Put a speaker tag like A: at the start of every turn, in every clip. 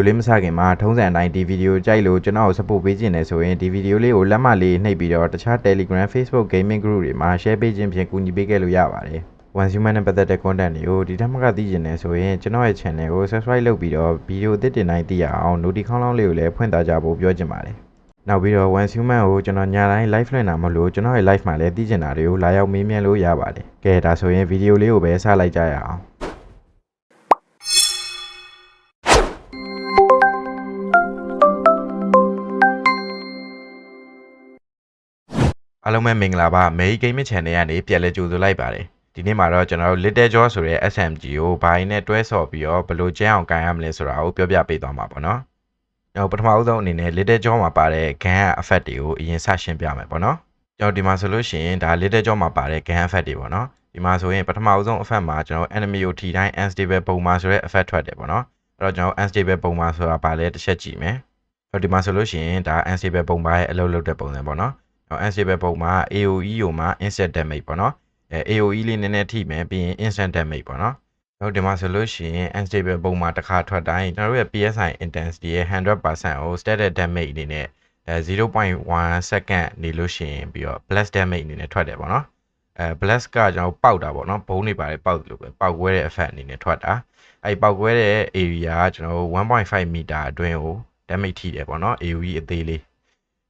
A: ဗီဒီယိုလေးမစခင်မှာထုံးစံအတိုင်းဒီဗီဒီယိုကြိုက်လို့ကျွန်တော်ကို support ပေးခြင်းနဲ့ဆိုရင်ဒီဗီဒီယိုလေးကိုလက်မှတ်လေးနှိပ်ပြီးတော့တခြား Telegram Facebook Gaming Group တွေမှာ share ပေးခြင်းဖြင့်ကူညီပေးခဲ့လို့ရပါတယ်။ One Human နဲ့ပတ်သက်တဲ့ content တွေကိုဒီထက်မှကသိကျင်နေဆိုရင်ကျွန်တော်ရဲ့ channel ကို subscribe လုပ်ပြီးတော့ဗီဒီယိုအသစ်တင်တိုင်းသိရအောင် notification လောင်းလေးကိုလည်းဖွင့်သားကြဖို့ပြောချင်ပါတယ်။နောက်ပြီးတော့ One Human ကိုကျွန်တော်ညတိုင်း live လွှင့်တာမလို့ကျွန်တော်ရဲ့ live မှာလည်းသိကျင်တာတွေကိုလာရောက်မေးမြန်းလို့ရပါတယ်။ကဲဒါဆိုရင်ဗီဒီယိုလေးကိုပဲစလိုက်ကြရအောင်။ အားလုံးပဲမင်္ဂလာပါမေဂိမ်းမ channel ကနေပြန်လဲကြိုဆိုလိုက်ပါတယ်ဒီနေ့မှာတော့ကျွန်တော်တို့ Little Jaw ဆိုတဲ့ SMG ကိုဘိုင်းနဲ့တွဲဆော့ပြီးတော့ဘယ်လိုကျန်းအောင်ကန်ရမလဲဆိုတာကိုပြောပြပေးသွားမှာပေါ့နော်။ကျွန်တော်ပထမဦးဆုံးအနေနဲ့ Little Jaw မှာပါတဲ့ gun effect တွေကိုအရင်စရှင်းပြမယ်ပေါ့နော်။ကျွန်တော်ဒီမှာဆိုလို့ရှိရင်ဒါ Little Jaw မှာပါတဲ့ gun effect တွေပေါ့နော်။ဒီမှာဆိုရင်ပထမဦးဆုံး effect မှာကျွန်တော် enemy ကိုထိတိုင်း unstable ပုံမှာဆိုတဲ့ effect ထွက်တယ်ပေါ့နော်။အဲ့တော့ကျွန်တော် unstable ပုံမှာဆိုတာပါလဲတစ်ချက်ကြည့်မယ်။အဲ့တော့ဒီမှာဆိုလို့ရှိရင်ဒါ unstable ပုံမှာရဲ့အလုပ်လုပ်တဲ့ပုံစံပေါ့နော်။နော် unstable ပုံမှာ AOE ကိုမှာ instant damage ပေါ့နော်အဲ AOE လေးနည်းနည်းထိမယ်ပြီးရင် instant damage ပေါ့နော်ဟုတ်ဒီမှာဆိုလို့ရှိရင် unstable ပုံမှာတစ်ခါထွက်တိုင်းကျွန်တော်တို့ရဲ့ PSI intensity ရဲ့100%ကို static damage အနေနဲ့အဲ0.1 second နေလို့ရှိရင်ပြီးတော့ blast damage အနေနဲ့ထွက်တယ်ပေါ့နော်အဲ blast ကကျွန်တော်ပေါက်တာပေါ့နော်ဘုံတွေပါတယ်ပေါက်လို့ပဲပေါက်ကွဲတဲ့ effect အနေနဲ့ထွက်တာအဲပေါက်ကွဲတဲ့ area ကကျွန်တော်တို့1.5 meter အတွင်းကို damage ထိတယ်ပေါ့နော် AOE အသေးလေး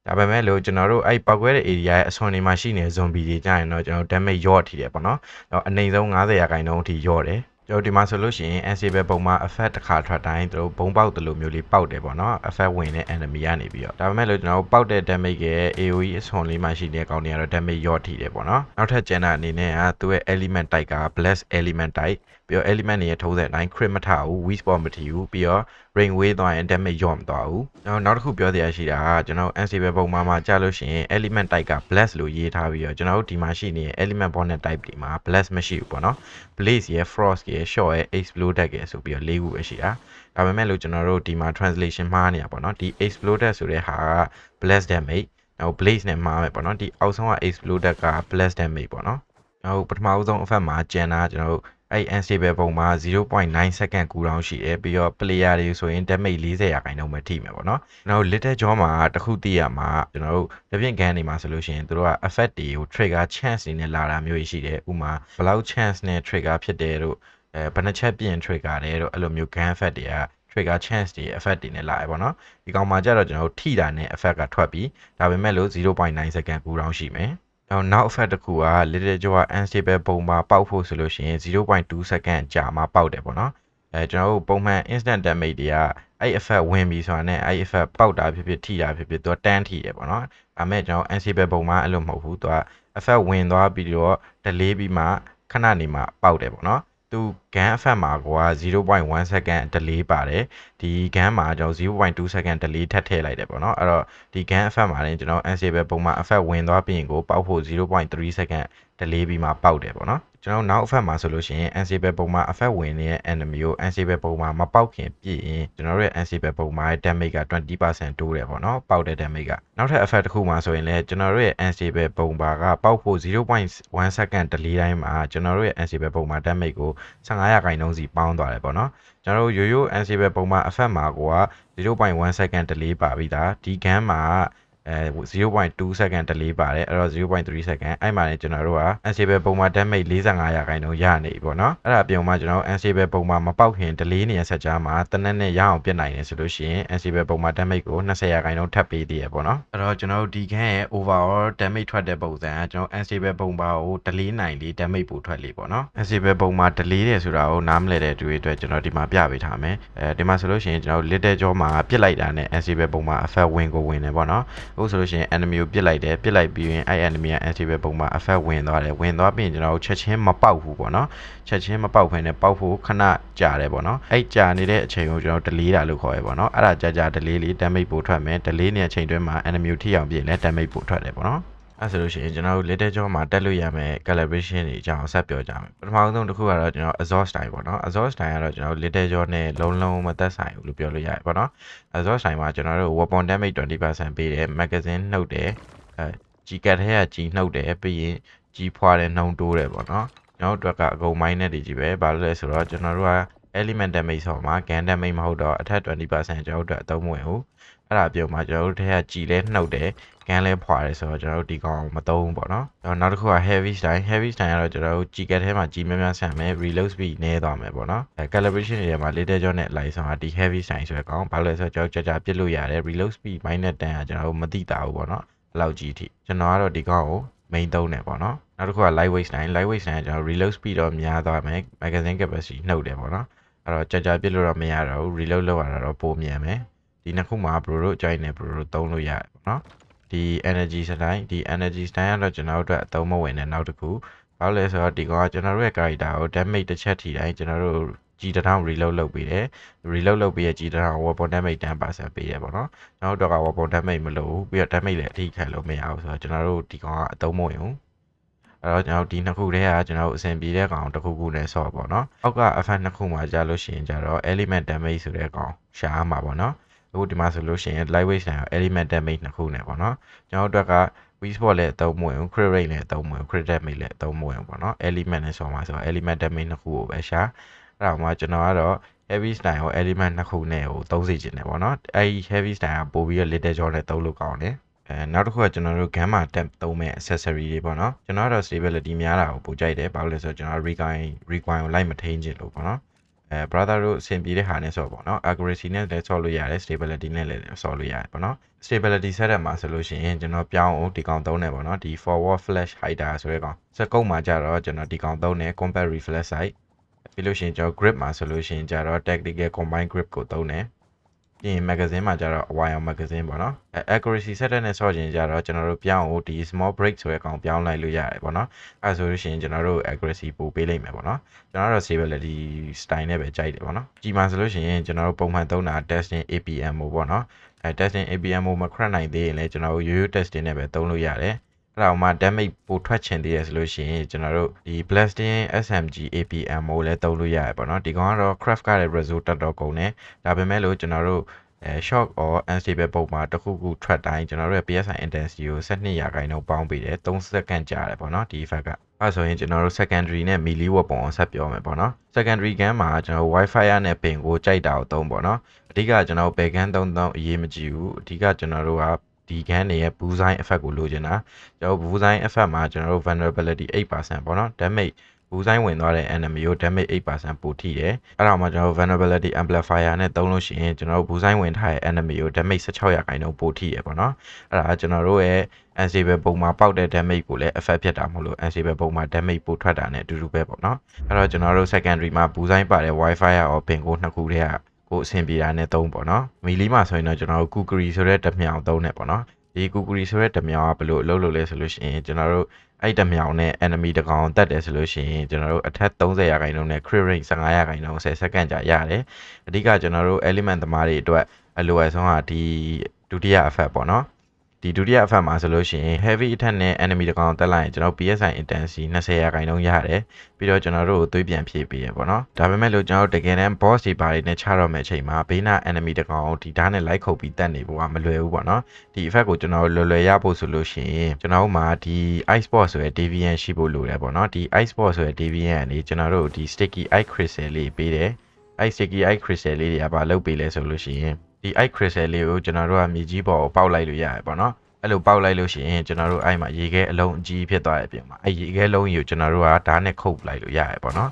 A: ဒါပေမဲ့လို့ကျွန်တော်တို့အဲ့ပောက်ကွဲတဲ့ area ရဲ့အစွန်တွေမှာရှိနေတဲ့ zombie တွေကြာရင်တော့ကျွန်တော် damage ရော့ထိတယ်ပေါ့နော်။တော့အနိုင်ဆုံး90ရာခိုင်နှုန်းအထိရော့တယ်။ကျွန်တော်ဒီမှာဆိုလို့ရှိရင် NCB ပုံမှာ effect တစ်ခါထွက်တိုင်းသူတို့ဘုံပေါက်တယ်လို့မျိုးလေးပေါက်တယ်ပေါ့နော်။ effect ဝင်တဲ့ enemy ကနေပြီးတော့ဒါပေမဲ့လို့ကျွန်တော်ပေါက်တဲ့ damage ရဲ့ AOE အစွန်လေးမှာရှိတဲ့ကောင်တွေကတော့ damage ရော့ထိတယ်ပေါ့နော်။နောက်ထပ်ကျန်တဲ့အနေနဲ့ကသူ့ရဲ့ element type က blast element type ပြီးတော့ element တွေရဲ့ထုံးစံအတိုင်း crit မထဘူး weak spot မထိဘူးပြီးတော့ rain way သွားရင် damage ရော့မသွားဘူးကျွန်တော်နောက်တစ်ခုပြောတရားရှိတာကကျွန်တော် unstable ပုံမှာမှာကြာလို့ရှိရင် element type က blast လို့ရေးထားပြီးတော့ကျွန်တော်တို့ဒီမှာရှိနေတဲ့ element bonnet type တွေမှာ blast မရှိဘူးပေါ့နော် blaze ရဲ့ frost ရဲ့ short ရဲ့ exploded ရဲ့ဆိုပြီးတော့၄ခုပဲရှိတာဒါပေမဲ့လို့ကျွန်တော်တို့ဒီမှာ translation မှားနေတာပေါ့နော်ဒီ exploded ဆိုတဲ့ဟာက blast damage နောက် blaze နဲ့မှားမယ်ပေါ့နော်ဒီအောက်ဆုံးက exploded က blast damage ပေါ့နော်နောက်ပထမအဆုံးအဖက်မှာကျန်တာကျွန်တော်တို့ အဲ့ unstable ပုံမှာ0.9 second cooldown ရှိတယ်ပြီးတော့ player တွေဆိုရင် damage 40ရာခိုင်နှုန်းပဲထိမယ်ပေါ့နော်ကျွန်တော်တို့ little jaw မှာတခုသိရမှာကျွန်တော်တို့တပြင်းကန်နေမှာဆိုလို့ရှိရင်တို့က effect တွေကို trigger chance တွေနဲ့လာတာမျိုးရှိတယ်ဥမာဘယ်လောက် chance နဲ့ trigger ဖြစ်တယ်တို့အဲဘယ်နှချက်ပြင် trigger တယ်တို့အဲ့လိုမျိုး gun effect တွေက trigger chance တွေ effect တွေနဲ့လာရပါတော့ဒီကောင်မှာကြတော့ကျွန်တော်တို့ထိတာနဲ့ effect ကထွက်ပြီးဒါပေမဲ့လို့0.9 second cooldown ရှိမယ် နောက်နောက် effect တစ်ခုက little jaw unstable ပုံမှာပေါက်ဖို့ဆိုလို့ရှိရင်0.2 second ကြာမှပေါက်တယ်ပေါ့နော်အဲကျွန်တော်တို့ပုံမှန် instant damage တွေကအဲ့ effect ဝင်ပြီဆိုတာနဲ့အဲ့ effect ပေါက်တာဖြစ်ဖြစ်ထိတာဖြစ်ဖြစ်သူကတန်းထိတယ်ပေါ့နော်ဒါပေမဲ့ကျွန်တော် unstable ပုံမှာအဲ့လိုမဟုတ်ဘူးသူက effect ဝင်သွားပြီးတော့ delay ပြီးမှခဏနေမှပေါက်တယ်ပေါ့နော် သူ gun effect မှာကွာ0.1 second delay ပါတယ်ဒီ gun မှာကျွန်တော်0.2 second delay ထပ်ထည့်လိုက်တယ်ပေါ့နော်အဲ့တော့ဒီ gun effect မှာလည်းကျွန်တော် unstable ပုံမှာ effect ဝင်သွားပြီးရင်ကိုပေါက်ဖို့0.3 second delay ပြီးမှပေါက်တယ်ပေါ့နော် ကျွန်တော်နောက် effect မှာဆိုလို့ရှိရင် unstable ပုံမှာ effect ဝင်နေတဲ့ enemy ကို unstable ပုံမှာမပေါက်ခင်ပြည့်ရင်ကျွန်တော်တို့ရဲ့ unstable ပုံမှာ damage က20%တိုးတယ်ပေါ့နော်ပေါက်တဲ့ damage ကနောက်ထပ် effect တစ်ခုမှာဆိုရင်လည်းကျွန်တော်တို့ရဲ့ unstable ပုံပါကပေါက်ဖို့0.1 second delay တိုင်းမှာကျွန်တော်တို့ရဲ့ unstable ပုံမှာ damage ကို15ရာခိုင်နှုန်းစီပေါင်းသွားတယ်ပေါ့နော်ကျွန်တော်တို့ရိုးရိုး unstable ပုံမှာ effect မှာကိုက0.1 second delay ပါပြီးသားဒီ gun မှာ အဲ0.2 second delay ပါတယ်အဲ့တော့0.3 second အဲ့မှာလည်းကျွန်တော်တို့က unstable ပုံမှာ damage 45ရာခိုင်နှုန်းရနေပြီပေါ့နော်အဲ့ဒါအပြင်မှာကျွန်တော် unstable ပုံမှာမပေါက်ခင် delay နေရဆက်ကြားမှာတနက်နဲ့ရအောင်ပြစ်နိုင်တယ်ဆိုလို့ရှိရင် unstable ပုံမှာ damage ကို20ရာခိုင်နှုန်းထပ်ပေးသေးရပေါ့နော်အဲ့တော့ကျွန်တော်တို့ဒီခန်းရဲ့ overall damage ထွက်တဲ့ပုံစံကကျွန်တော် unstable ပုံပါကို delay နိုင်လေ damage ပိုထွက်လေပေါ့နော် unstable ပုံမှာ delay တယ်ဆိုတာကိုနားမလည်တဲ့တွေ့အတွက်ကျွန်တော်ဒီမှာပြပေးထားမယ်အဲဒီမှာဆိုလို့ရှိရင်ကျွန်တော် little jaw မှာပြစ်လိုက်တာနဲ့ unstable ပုံမှာ effect ဝင်ကိုဝင်တယ်ပေါ့နော်အခုဆိုလို့ရှိရင် enemy ကိုပြစ်လိုက်တယ်ပြစ်လိုက်ပြီးရင်အဲ့ enemy က anti-veil ပုံမှာ effect ဝင်သွားတယ်ဝင်သွားပြီးရင်ကျွန်တော်တို့ချက်ချင်းမပေါက်ဘူးပေါ့နော်ချက်ချင်းမပေါက်ခွင့်နဲ့ပေါက်ဖို့ခဏကြာတယ်ပေါ့နော်အဲ့ကြာနေတဲ့အချိန်ကိုကျွန်တော် delay တာလို့ခေါ်ရပေါ့နော်အဲ့ဒါကြာကြာ delay လေး damage ပိုထွက်မယ် delay နေတဲ့အချိန်တွင်းမှာ enemy ကိုထိအောင်ပြင်လဲ damage ပိုထွက်တယ်ပေါ့နော် အဲဆိုလို့ရှိရင်ကျွန်တော်တို့ little jaw မှာတက်လို့ရမယ် calibration တွေအကြောင်းဆက်ပြောကြမယ်ပထမဆုံးတစ်ခုကတော့ကျွန်တော် exhaust style ပေါ့နော် exhaust style ကတော့ကျွန်တော် little jaw နဲ့လုံးလုံးမသက်ဆိုင်ဘူးလို့ပြောလို့ရတယ်ပေါ့နော် exhaust style မှာကျွန်တော်တို့ weapon damage 20%ပေးတယ် magazine နှုတ်တယ်အဲကြီးကတ်ထဲကကြီးနှုတ်တယ်ပြီးရင်ကြီးဖွာတဲ့နှုံတိုးတယ်ပေါ့နော်ကျွန်တော်တို့အတွက်ကအကုန်မိုင်းနဲ့တွေကြီးပဲဘာလို့လဲဆိုတော့ကျွန်တော်တို့က element damage ဆိုမှာ gun damage မဟုတ်တော့အထက်20%ကျွန်တော်တို့အတွက်အသုံးမဝင်ဘူးအဲ့ဒါပြုံမှာကျွန်တော်တို့ထက်ကကြည်လဲနှုတ်တယ် gun လဲဖွာတယ်ဆိုတော့ကျွန်တော်တို့ဒီကောင်မသုံးဘူးပေါ့နော်အဲ့တော့နောက်တစ်ခုက heavy style heavy style ကတော့ကျွန်တော်တို့ကြည်ကက်ထဲမှာကြည်များများဆန်မယ် reload speed နည်းသွားမယ်ပေါ့နော်အဲ calibration တွေထဲမှာ little john နဲ့ light ဆိုတာဒီ heavy style ဆိုတဲ့ကောင်ဘာလို့လဲဆိုတော့ကျွန်တော်ကြာကြာပြစ်လို့ရတယ် reload speed minus 10ကကျွန်တော်တို့မသိတာဘူးပေါ့နော်အဲ့လောက်ကြီးအထိကျွန်တော်ကတော့ဒီကောင်ကို main သုံးတယ်ပေါ့နော်နောက်တစ်ခုက lightweight style lightweight style ကကျွန်တော် reload speed တော့များသွားမယ် magazine capacity နှုတ်တယ်ပေါ့နော်အဲ့တော့ကြာကြာပြစ်လို့တော့မရတော့ဘူး reload လုပ်ရတာတော့ပိုမြန်မယ်ဒီနှစ်ခုမှာ bro တို့ကြိုက်နေ bro တို့သုံးလို့ရတယ်ပေါ့နော် ဒီ energy style ဒီ energy style ကတော့ကျွန်တော်တို့အတွက်အသုံးမဝင်တဲ့နောက်တစ်ခုဘာလို့လဲဆိုတော့ဒီကောင်ကကျွန်တော်တို့ရဲ့ character ကို damage တစ်ချက်ထိတိုင်းကျွန်တော်တို့ကြီးတစ်ထောင် reload လုပ်ပေးတယ် reload လုပ်ပြီးရကြီးတစ်ထောင် weapon damage 10%ပေးရပေါ့နော်ကျွန်တော်တို့က weapon damage မလို့ဘူးပြီးတော့ damage လည်းအထိခံလို့မရဘူးဆိုတော့ကျွန်တော်တို့ဒီကောင်ကအသုံးမဝင်ဘူးအဲ့တော့ကျွန်တော်ဒီနှစ်ခုတည်းကကျွန်တော်တို့အဆင်ပြေတဲ့ကောင်တစ်ခုခုနဲ့ဆော့ပေါ့နော်အောက်က effect နှစ်ခုမှာကြာလို့ရှိရင်ကြတော့ element damage ဆိုတဲ့ကောင်ရှားမှာပေါ့နော် အခုဒီမှာဆိုလို့ရှိရင် lightweight ဆိုင် element damage နှစ်ခုနဲ့ပေါ့နော်ကျွန်တော်တို့က weak spot လည်းအသုံးမဝင်ဘူး crit rate လည်းအသုံးမဝင်ဘူး crit damage လည်းအသုံးမဝင်ဘူးပေါ့နော် element နဲ့ဆိုမှာဆိုတော့ element damage နှစ်ခုကိုပဲရှာအဲ့ဒါမှကျွန်တော်ကတော့ heavy style ကို element နှစ်ခုနဲ့ဟိုသုံးစီခြင်းတယ်ပေါ့နော်အဲ့ဒီ heavy style ကပို့ပြီးတော့ little jaw နဲ့သုံးလို့ကောင်းတယ်အဲနောက်တစ်ခုကကျွန်တော်တို့ gamma tab သုံးမဲ့ accessory တွေပေါ့နော်ကျွန်တော်ကတော့ stability များတာကိုပိုကြိုက်တယ်ဘာလို့လဲဆိုတော့ကျွန်တော် recoil recoil ကိုလိုက်မထိန်ချင်လို့ပေါ့နော် အဲ brother တို့အဆင်ပြေတဲ့ဟာနဲ့ဆော့ပေါ့နော် accuracy နဲ့လည်းဆော့လို့ရတယ် stability နဲ့လည်းဆော့လို့ရတယ်ပေါ့နော် stability setup မှာဆိုလို့ရှိရင်ကျွန်တော်ပြောင်းအောင်ဒီကောင်သုံးတယ်ပေါ့နော်ဒီ forward flash hider ဆိုတဲ့ကောင်စကုတ်မှာကြတော့ကျွန်တော်ဒီကောင်သုံးတယ် compact reflex sight ပြီးလို့ရှိရင်ကျွန်တော် grip မှာဆိုလို့ရှိရင်ကြတော့ tactical combine grip ကိုသုံးတယ် ပြီးရင် magazine မှာကြတော့ wire magazine ပေါ့နော်အဲ accuracy setup နဲ့ဆော့ခြင်းကြတော့ကျွန်တော်တို့ပြောင်းအောင်ဒီ small break ဆိုတဲ့ကောင်ပြောင်းလိုက်လို့ရတယ်ပေါ့နော်အဲဆိုလို့ရှိရင်ကျွန်တော်တို့ accuracy ပိုပေးလိုက်မယ်ပေါ့နော်ကျွန်တော်တို့ stability style နဲ့ပဲကြိုက်တယ်ပေါ့နော်ကြီးမှာဆိုလို့ရှိရင်ကျွန်တော်တို့ပုံမှန်သုံးတာ testing APM ပေါ့နော်အဲ testing APM ကိုမခရက်နိုင်သေးရင်လည်းကျွန်တော်တို့ရိုးရိုး testing နဲ့ပဲသုံးလို့ရတယ် အဲ့ဒါမှ damage ပိုထွက်ချင်သေးရဆိုလို့ရှိရင်ကျွန်တော်တို့ဒီ blasting SMG APM ကိုလည်းသုံးလို့ရတယ်ပေါ့နော်ဒီကောင်ကတော့ craft ကလည်း result တက်တော့ကုန်တယ်ဒါပေမဲ့လို့ကျွန်တော်တို့အဲ shock or unstable ပုံမှာတစ်ခုခုထွက်တိုင်းကျွန်တော်တို့ရဲ့ PSI intensity ကို12ရာခိုင်နှုန်းပေါင်းပေးတယ်3စက္ကန့်ကြာတယ်ပေါ့နော်ဒီ effect ကအဲဆိုရင်ကျွန်တော်တို့ secondary နဲ့ melee watt ပုံအောင်ဆက်ပြောမယ်ပေါ့နော် secondary gun မှာကျွန်တော် wifi နဲ့ ping ကိုကြိုက်တာကိုသုံးပေါ့နော်အဓိကကျွန်တော်ဘယ် gun သုံးသုံးအရေးမကြီးဘူးအဓိကကျွန်တော်တို့က ဒီ gun တွေရဲ့ bullseye effect ကိုလိုချင်တာကျွန်တော် bullseye effect မှာကျွန်တော်တို့ vulnerability 8%ပေါ့နော် damage ဘူးဆိုင်ဝင်သွားတဲ့ enemy ကို damage 8%ပိုထိတယ်အဲ့ဒါမှကျွန်တော်တို့ vulnerability amplifier နဲ့သုံးလို့ရှိရင်ကျွန်တော်တို့ဘူးဆိုင်ဝင်ထားတဲ့ enemy ကို damage 16ရာခိုင်နှုန်းပိုထိရပေါ့နော်အဲ့ဒါကျွန်တော်တို့ရဲ့ unstable ပုံမှာပေါက်တဲ့ damage ကိုလည်း effect ဖြစ်တာမဟုတ်လို့ unstable ပုံမှာ damage ပိုထွက်တာနဲ့အတူတူပဲပေါ့နော်အဲ့တော့ကျွန်တော်တို့ secondary မှာဘူးဆိုင်ပါတဲ့ wifi ရော pin ကိုနှစ်ခုတည်းက ကိုအဆင်ပြေတာနဲ့သုံးပေါ့နော်မီလီမှာဆိုရင်တော့ကျွန်တော်တို့ kukuri ဆိုတဲ့တမြောင်သုံးနေပေါ့နော်ဒီကူကူရီဆိုတဲ့တမြောင်ကဘယ်လိုအလုပ်လုပ်လဲဆိုလို့ရှိရင်ကျွန်တော်တို့အဲ့တမြောင်နဲ့ enemy တကောင်တက်တယ်ဆိုလို့ရှိရင်ကျွန်တော်တို့အထက်30ရာခိုင်နှုန်းနဲ့ crit rate 15ရာခိုင်နှုန်း10စက္ကန့်ကြာရတယ်အဓိကကျွန်တော်တို့ element သမားတွေအတွက်အလိုအဆုံးကဒီဒုတိယ effect ပေါ့နော် ဒီဒုတိယ effect မှာဆိုလို့ရှိရင် heavy attack နဲ့ enemy တကောင်တက်လိုက်ရင်ကျွန်တော် PSI intensity 20ရာခိုင်နှုန်းရတယ်ပြီးတော့ကျွန်တော်တို့ကိုသွေးပြန်ဖြည့်ပေးရပေါ့နော်ဒါပေမဲ့လို့ကျွန်တော်တို့တကယ်တမ်း boss တွေပါတွေနဲ့ချတော့မယ့်အချိန်မှာဘေးနာ enemy တကောင်ဒီဓာတ်နဲ့လိုက်ခုတ်ပြီးတက်နေဖို့ကမလွယ်ဘူးပေါ့နော်ဒီ effect ကိုကျွန်တော်တို့လွယ်လွယ်ရဖို့ဆိုလို့ရှိရင်ကျွန်တော်တို့မှာဒီ ice spot ဆိုတဲ့ deviant ရှိဖို့လိုတယ်ပေါ့နော်ဒီ ice spot ဆိုတဲ့ deviant ကနေကျွန်တော်တို့ဒီ sticky ice crystal လေးပေးတယ်အဲ့ sticky ice crystal လေးတွေကဘာလုပ်ပေးလဲဆိုလို့ရှိရင် ဒီ ice crystal လေးကိုကျွန်တော်တို့ကမြေကြီးပေါ်ကိုပေါက်လိုက်လို့ရတယ်ပေါ့နော်အဲ့လိုပေါက်လိုက်လို့ရှိရင်ကျွန်တော်တို့အဲ့မှာရေခဲအလုံးအကြီးဖြစ်သွားတဲ့အပြင်မှာအဲ့ရေခဲလုံးကြီးကိုကျွန်တော်တို့ကဓာတ်နဲ့ခုတ်လိုက်လို့ရတယ်ပေါ့နော်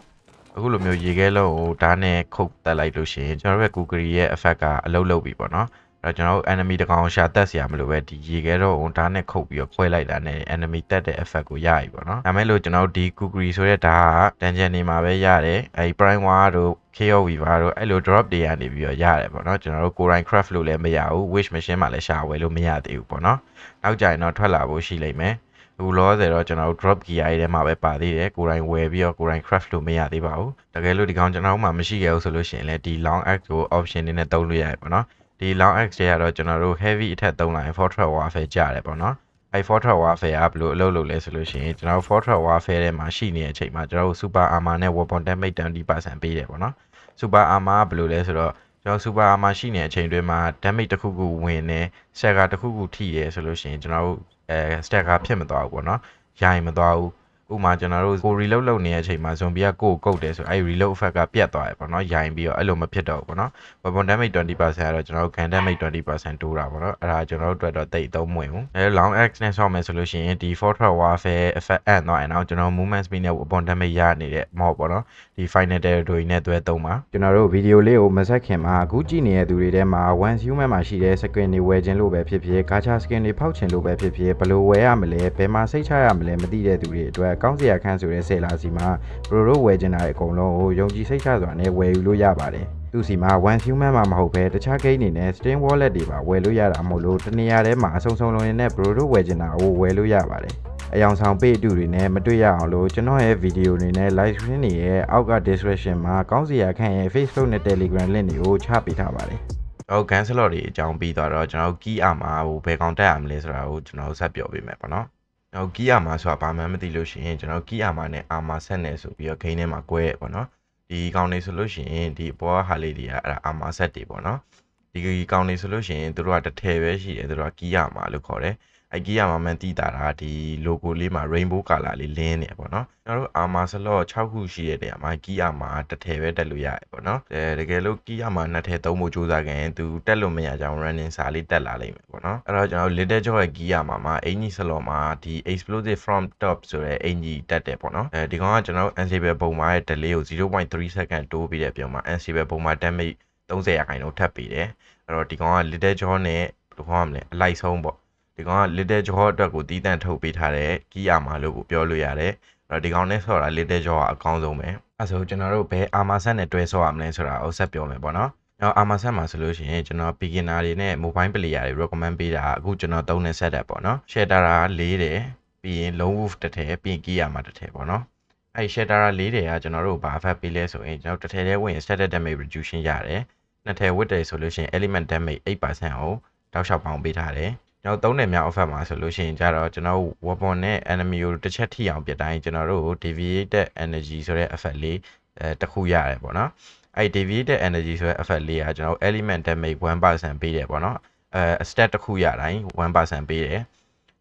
A: အခုလိုမျိုးရေခဲလုံးကိုဓာတ်နဲ့ခုတ်တက်လိုက်လို့ရှိရင်ကျွန်တော်တို့ရဲ့ Google ရဲ့ effect ကအလုံးလုံးပြီပေါ့နော် အဲ့တော့ကျွန်တော်တို့ enemy တကောင်ရှာတက်เสียမလို့ပဲဒီရေခဲတော့ဟိုဓာတ်နဲ့ခုတ်ပြီးတော့ခွဲလိုက်တာနဲ့ enemy တက်တဲ့ effect ကိုရပြီပေါ့နော်ဒါမဲ့လို့ကျွန်တော်တို့ဒီ Google ဆိုတဲ့ဓာတ်က dungeon နေမှာပဲရတယ်အဲ့ prime war တို့ KO Weaver တို့အဲ့လို drop တွေကနေပြီးတော့ရတယ်ပေါ့နော်ကျွန်တော်တို့ကိုယ်တိုင် craft လို့လည်းမရဘူး wish machine မှာလည်းရှာဝယ်လို့မရသေးဘူးပေါ့နော်နောက်ကြရင်တော့ထွက်လာဖို့ရှိလိမ့်မယ်အခုလောဆယ်တော့ကျွန်တော်တို့ drop gear တွေထဲမှာပဲပါသေးတယ်ကိုယ်တိုင်ဝယ်ပြီးတော့ကိုယ်တိုင် craft လို့မရသေးပါဘူးတကယ်လို့ဒီကောင်ကျွန်တော်တို့မှမရှိခဲ့ဘူးဆိုလို့ရှိရင်လည်းဒီ long axe ကို option တွေနဲ့သုံးလို့ရတယ်ပေါ့နော် ဒီ long axe တွေကတော့ကျွန်တော်တို့ heavy အထက်သုံးလိုက်ရင် fortress warfare ကြတယ်ပေါ့နော်အဲ fortress warfare ကဘယ်လိုအလုပ်လုပ်လဲဆိုလို့ရှိရင်ကျွန်တော်တို့ fortress warfare ထဲမှာရှိနေတဲ့အချိန်မှာကျွန်တော်တို့ super armor နဲ့ weapon damage 20%ပေးတယ်ပေါ့နော် super armor ကဘယ်လိုလဲဆိုတော့ကျွန်တော် super armor ရှိနေတဲ့အချိန်တွင်းမှာ damage တစ်ခုခုဝင်နေ stagger တစ်ခုခုထိရဲဆိုလို့ရှိရင်ကျွန်တော်တို့အဲ stagger ဖြစ်မသွားဘူးပေါ့နော်ရိုင်မသွားဘူး ဥပမာကျွန်တော်တို့ကို reload လုပ်နေတဲ့အချိန်မှာ zombie ကကိုကိုကုတ်တယ်ဆိုအဲ့ reload effect ကပြတ်သွားတယ်ပေါ့နော်ရိုင်ပြီးတော့အဲ့လိုမဖြစ်တော့ဘူးပေါ့နော် weapon damage 20%ကတော့ကျွန်တော်တို့ gun damage 20%တိုးတာပေါ့နော်အဲ့ဒါကျွန်တော်တို့အတွက်တော့တိတ်အသုံးမဝင်ဘူးအဲ long x နဲ့ဆောက်မယ်ဆိုလို့ရှိရင်ဒီ fortress warfare effect အန်သွားရင်တော့ကျွန်တော် movement speed နဲ့ weapon damage ရနေတဲ့ mod ပေါ့နော်ဒီ final territory နဲ့တွဲသုံးပါကျွန်တော်တို့ဗီဒီယိုလေးကိုမဆက်ခင်မှာအခုကြည့်နေတဲ့သူတွေထဲမှာ one human မှာရှိတဲ့ skin တွေဝယ်ခြင်းလို့ပဲဖြစ်ဖြစ် gacha skin တွေဖောက်ခြင်းလို့ပဲဖြစ်ဖြစ်ဘယ်လိုဝယ်ရမလဲဘယ်မှာစိတ်ချရမလဲမသိတဲ့သူတွေအတွက်ကောင်းစရာခန့်ဆိုတဲ့ဆယ်လာစီမှာဘရိုတို့ဝယ်ခြင်းတာအကုန်လုံးကိုယုံကြည်စိတ်ချစွာနဲ့ဝယ်ယူလို့ရပါတယ်သူစီမှာ one human မှာမဟုတ်ပဲတခြား game တွေနဲ့ steam wallet တွေပါဝယ်လို့ရတာမဟုတ်လို့တနေရာထဲမှာအဆုံဆုံလုံးနဲ့ bro တို့ဝယ်ချင်တာကိုဝယ်လို့ရပါတယ်အယောင်ဆောင်ပေးအတူတွေနဲ့မတွေ့ရအောင်လို့ကျွန်တော်ရဲ့ဗီဒီယိုတွေနဲ့ live stream တွေရဲ့အောက်က description မှာကောင်းစရာခန့်ရဲ့ Facebook နဲ့ Telegram link တွေကိုချပေးထားပါတယ်။ဟုတ် gun slot တွေအကြောင်းပြီးတော့ကျွန်တော် key armor ကိုဘယ်ကောင်တက်ရမလဲဆိုတာကိုကျွန်တော်ဆက်ပြောပေးမယ်ပေါ့နော်။ နောက် key armor ဆိုတာဘာမှမသိလို့ရှိရင်ကျွန်တော် key armor နဲ့ armor set နဲ့ဆိုပြီးတော့ game ထဲမှာ꿰ရပေါ့နော်။ဒီကောင်တွေဆိုလို့ရှိရင်ဒီအပေါ်ဟာလေးတွေကအဲ့ဒါ armor set တွေပေါ့နော်။ဒီကောင်တွေဆိုလို့ရှိရင်တို့ကတစ်ထည်ပဲရှိတယ်တို့က key armor လို့ခေါ်တယ်။ အဲ့ key armor မှန်တိတာတာဒီ logo လေးမှာ rainbow color လေးလင်းနေပေါ့နော်။ကျွန်တော်တို့ armor slot 6ခုရှိတဲ့နေရာမှာ key armor တစ်ထည်ပဲတက်လို့ရတယ်ပေါ့နော်။အဲတကယ်လို့ key armor နှစ်ထည်သုံးဖို့ကြိုးစားခင်သူတက်လို့မရကြောင်း running စာလေးတက်လာလိမ့်မယ်ပေါ့နော်။အဲ့တော့ကျွန်တော် little jaw ရဲ့ key armor မှာအင်ကြီး slot မှာဒီ explosive from top ဆိုတဲ့အင်ကြီးတက်တယ်ပေါ့နော်။အဲဒီကောင်ကကျွန်တော် unstable ပုံမှာရဲ့ delay ကို0.3 second တိုးပြီးတဲ့ပြောင်းမှာ unstable ပုံမှာ damage 30ရာခိုင်နှုန်းထပ်ပြီးတယ်။အဲ့တော့ဒီကောင်က little jaw နဲ့ဘယ်လိုခေါ်မလဲအလိုက်ဆုံးပေါ့။ ဒီကောင်က little jaw အတွက်ကိုတီးတန့်ထုတ်ပေးထားတဲ့ key armor လို့ကိုပြောလို့ရတယ်။အဲ့တော့ဒီကောင်နဲ့ဆော့တာ little jaw ကအကောင်းဆုံးပဲ။အဲဆိုကျွန်တော်တို့ဘယ် armor set နဲ့တွဲဆော့ရမလဲဆိုတာကိုဆက်ပြောမယ်ပေါ့နော်။နောက် armor set မှာဆိုလို့ရှိရင်ကျွန်တော် beginner တွေနဲ့ mobile player တွေ recommend ပေးတာအခုကျွန်တော်သုံးတဲ့ set တက်ပေါ့နော်။ shader က၄တယ်ပြီးရင် lone wolf တစ်ထည်ပြီးရင် key armor တစ်ထည်ပေါ့နော်။အဲ့ shader ၄တယ်ကကျွန်တော်တို့ဘာ effect ပေးလဲဆိုရင်ကျွန်တော်တစ်ထည်တည်းဝင် static damage reduction ရတယ်။နှစ်ထည်ဝတ်တယ်ဆိုလို့ရှိရင် element damage 8%ကိုတောက်လျှောက်ပေါင်းပေးထားတယ်။ ကျွန်တော်သုံးတယ်မြောက် offer မှာဆိုလို့ရှိရင်ကြတော့ကျွန်တော် weapon နဲ့ enemy ကိုတစ်ချက်ထိအောင်ပြတိုင်းကျွန်တော်တို့ deviated energy ဆိုတဲ့ effect လေးအဲတစ်ခုရတယ်ပေါ့နော်အဲ့ deviated energy ဆိုတဲ့ effect လေးကကျွန်တော် element damage 1%ပေးတယ်ပေါ့နော်အဲ stat တစ်ခုရတိုင်း1%ပေးတယ်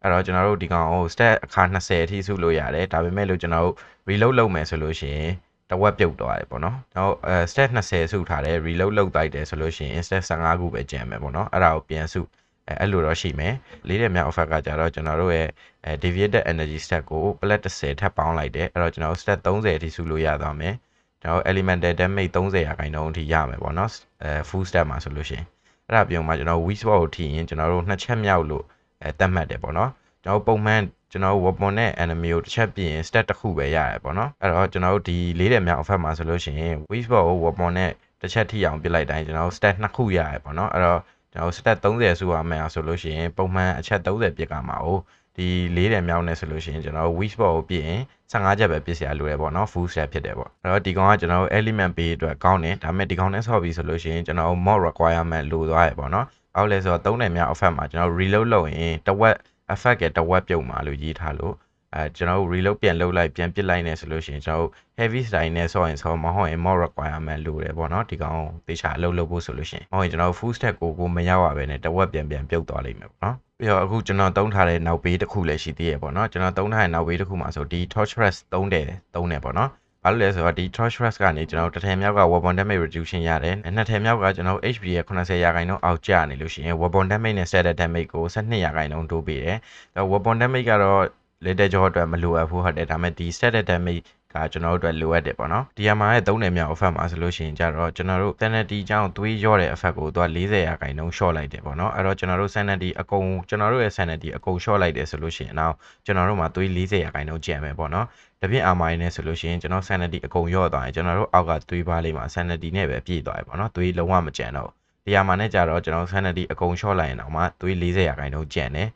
A: အဲ့တော့ကျွန်တော်တို့ဒီကောင်ကို stat အခါ20အထိစုလို့ရတယ်ဒါပေမဲ့လို့ကျွန်တော်တို့ reload လုပ်မယ်ဆိုလို့ရှိရင်တဝက်ပြုတ်သွားတယ်ပေါ့နော်။နောက်အဲ stat 20စုထားတယ် reload လုပ်တိုက်တယ်ဆိုလို့ရှိရင် stat 15ခုပဲကျန်မယ်ပေါ့နော်။အဲ့ဒါကိုပြန်စု အဲအဲ့လိုတော့ရှိမယ်လေးတဲ့မြောက် offer ကကြတော့ကျွန်တော်တို့ရဲ့အဲ deviated energy stat ကို plus 10ထပ်ပေါင်းလိုက်တယ်အဲ့တော့ကျွန်တော်တို့ stat 30အထိစုလို့ရသွားမယ်ကျွန်တော် elemental damage 30ရာခိုင်နှုန်းအထိရမယ်ပေါ့နော်အဲ full stat မှာဆိုလို့ရှိရင်အဲ့ဒါပြုံမှာကျွန်တော် weak spot ကိုထိရင်ကျွန်တော်တို့နှစ်ချက်မြောက်လို့အဲတတ်မှတ်တယ်ပေါ့နော်ကျွန်တော်ပုံမှန်ကျွန်တော် weapon နဲ့ enemy ကိုတစ်ချက်ပြင် stat တစ်ခုပဲရတယ်ပေါ့နော်အဲ့တော့ကျွန်တော်တို့ဒီလေးတဲ့မြောက် offer မှာဆိုလို့ရှိရင် weak spot ကို weapon နဲ့တစ်ချက်ထိအောင်ပြစ်လိုက်တိုင်းကျွန်တော်တို့ stat နှစ်ခုရရတယ်ပေါ့နော်အဲ့တော့ ကျွန်တော် stat 30ဆိုရမယ်ဆိုလို့ရှိရင်ပုံမှန်အချက်30ပြစ်ကမှာ哦ဒီလေးတယ်မြောက်နေဆိုလို့ရှိရင်ကျွန်တော် wish spot ကိုပြင်15ချက်ပဲပြစ်စရာလိုတယ်ပေါ့နော် full set ဖြစ်တယ်ပေါ့အဲ့တော့ဒီကောင်ကကျွန်တော် element ပေးအတွက်ကောင်းတယ်ဒါပေမဲ့ဒီကောင်နဲ့ဆော့ပြီးဆိုလို့ရှိရင်ကျွန်တော် mod requirement လိုသွားရပေါ့နော်အောက်လဲဆိုတော့3တယ်မြောက် effect မှာကျွန်တော် reload လုပ်ရင်တဝက် effect ကတဝက်ပြုတ်မှာလို့ရေးထားလို့ အဲကျွန်တော်တို့ reload ပြန်လုပ်လိုက်ပြန်ပစ်လိုက်နေဆိုလို့ရှိရင်ကျွန်တော်တို့ heavy style နဲ့ဆော့ရင်ဆော့မဟုတ်ရင် more requirement လိုတယ်ပေါ့နော်ဒီကောင်တေချာအလုပ်လုပ်ဖို့ဆိုလို့ရှိရင်မဟုတ်ရင်ကျွန်တော် full stack ကိုကိုမရောက်ရပဲနဲ့တဝက်ပြန်ပြန်ပြုတ်သွားလိမ့်မယ်ပေါ့နော်ပြီးတော့အခုကျွန်တော်တုံးထားတဲ့နောက်ဘေးတစ်ခုလည်းရှိသေးရပေါ့နော်ကျွန်တော်တုံးထားတဲ့နောက်ဘေးတစ်ခုမှာဆိုဒီ torch press သုံးတယ်သုံးတယ်ပေါ့နော်ဘာလို့လဲဆိုတော့ဒီ torch press ကနေကျွန်တော်တစ်ထည်မြောက်က weapon damage reduction ရတယ်နှစ်ထည်မြောက်ကကျွန်တော် HP ရဲ့80ရာခိုင်နှုန်းအောက်ကျနေလို့ရှိရင် weapon damage နဲ့ set damage ကို12ရာခိုင်နှုန်းတိုးပေးတယ်။ဒါ weapon damage ကတော့ little jaw အတွက်မလိုအပ်ဘူးဟုတ်တယ်ဒါပေမဲ့ဒီ set damage ကကျွန်တော်တို့အတွက်လိုအပ်တယ်ပေါ့နော်ဒီမှာရဲ့3နယ်မြောက် effect မှာဆိုလို့ရှိရင်ကြတော့ကျွန်တော်တို့ sanity အကြောင်းသွေးရော့တဲ့ effect ကိုသူက40ရာခိုင်နှုန်း short လိုက်တယ်ပေါ့နော်အဲ့တော့ကျွန်တော်တို့ sanity အကုန်ကျွန်တော်တို့ရဲ့ sanity အကုန် short လိုက်တယ်ဆိုလို့ရှိရင်နောက်ကျွန်တော်တို့မှာသွေး40ရာခိုင်နှုန်းကျန်မယ်ပေါ့နော်တပြည့်အာမိုင်းနဲ့ဆိုလို့ရှိရင်ကျွန်တော် sanity အကုန်ရော့သွားရင်ကျွန်တော်တို့အောက်ကသွေးပါးလေးမှာ sanity နဲ့ပဲပြည့်သွားပြီပေါ့နော်သွေးလုံးဝမကျန်တော့ဒီမှာနဲ့ကြတော့ကျွန်တော် sanity အကုန် short လိုက်ရင်တော့မှသွေး40ရာခိုင်နှုန်းကျန်တယ်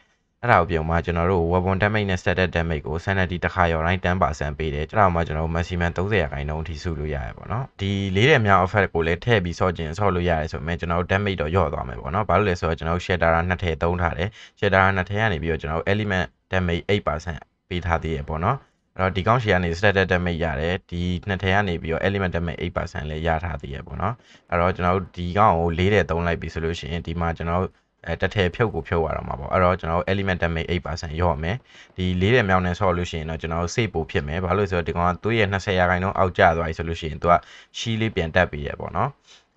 A: အဲ့ဒါကိုပြုံမှာကျွန်တော်တို့ weapon damage နဲ့ static damage ကို sanity တစ်ခါရော်တိုင်း10%ပေးတယ်ကျွန်တော်မှကျွန်တော် maximum 30ရာခိုင်နှုန်းအထိစုလို့ရတယ်ပေါ့နော်ဒီလေးတဲ့မြောက် effect ကိုလည်းထည့်ပြီးဆော့ကျင်ဆော့လို့ရတယ်ဆိုပေမဲ့ကျွန်တော်တို့ damage တော့ရော့သွားမယ်ပေါ့နော်ဘာလို့လဲဆိုတော့ကျွန်တော်တို့ shatter နှစ်ထည့်သုံးထားတယ် shatter နှစ်ထည့်ကနေပြီးတော့ကျွန်တော်တို့ element damage 8%ပေးထားသေးရပေါ့နော်အဲ့တော့ဒီကောင်းရှည်ကနေ static damage ရတယ်ဒီနှစ်ထည်ကနေပြီးတော့ element damage 8%လည်းရထားသေးရပေါ့နော်အဲ့တော့ကျွန်တော်တို့ဒီကောင်းကို၄တဲ့သုံးလိုက်ပြီဆိုလို့ရှိရင်ဒီမှာကျွန်တော်တို့ အဲတစ်ထည်ဖြုတ်ကိုဖြုတ်ရတော့မှာပေါ့အဲ့တော့ကျွန်တော်တို့ element damage 8%ရော့မယ်ဒီလေးတဲ့မြောင်နဲ့ဆော့လို့ရှိရင်တော့ကျွန်တော်တို့စိတ်ပိုဖြစ်မယ်ဘာလို့လဲဆိုတော့ဒီကောင်ကသွေးရဲ့20ရာခိုင်နှုန်းအောက်ကျသွားပြီဆိုလို့ရှိရင်သူကရှီးလေးပြန်တက်ပြီးရပေါ့နော်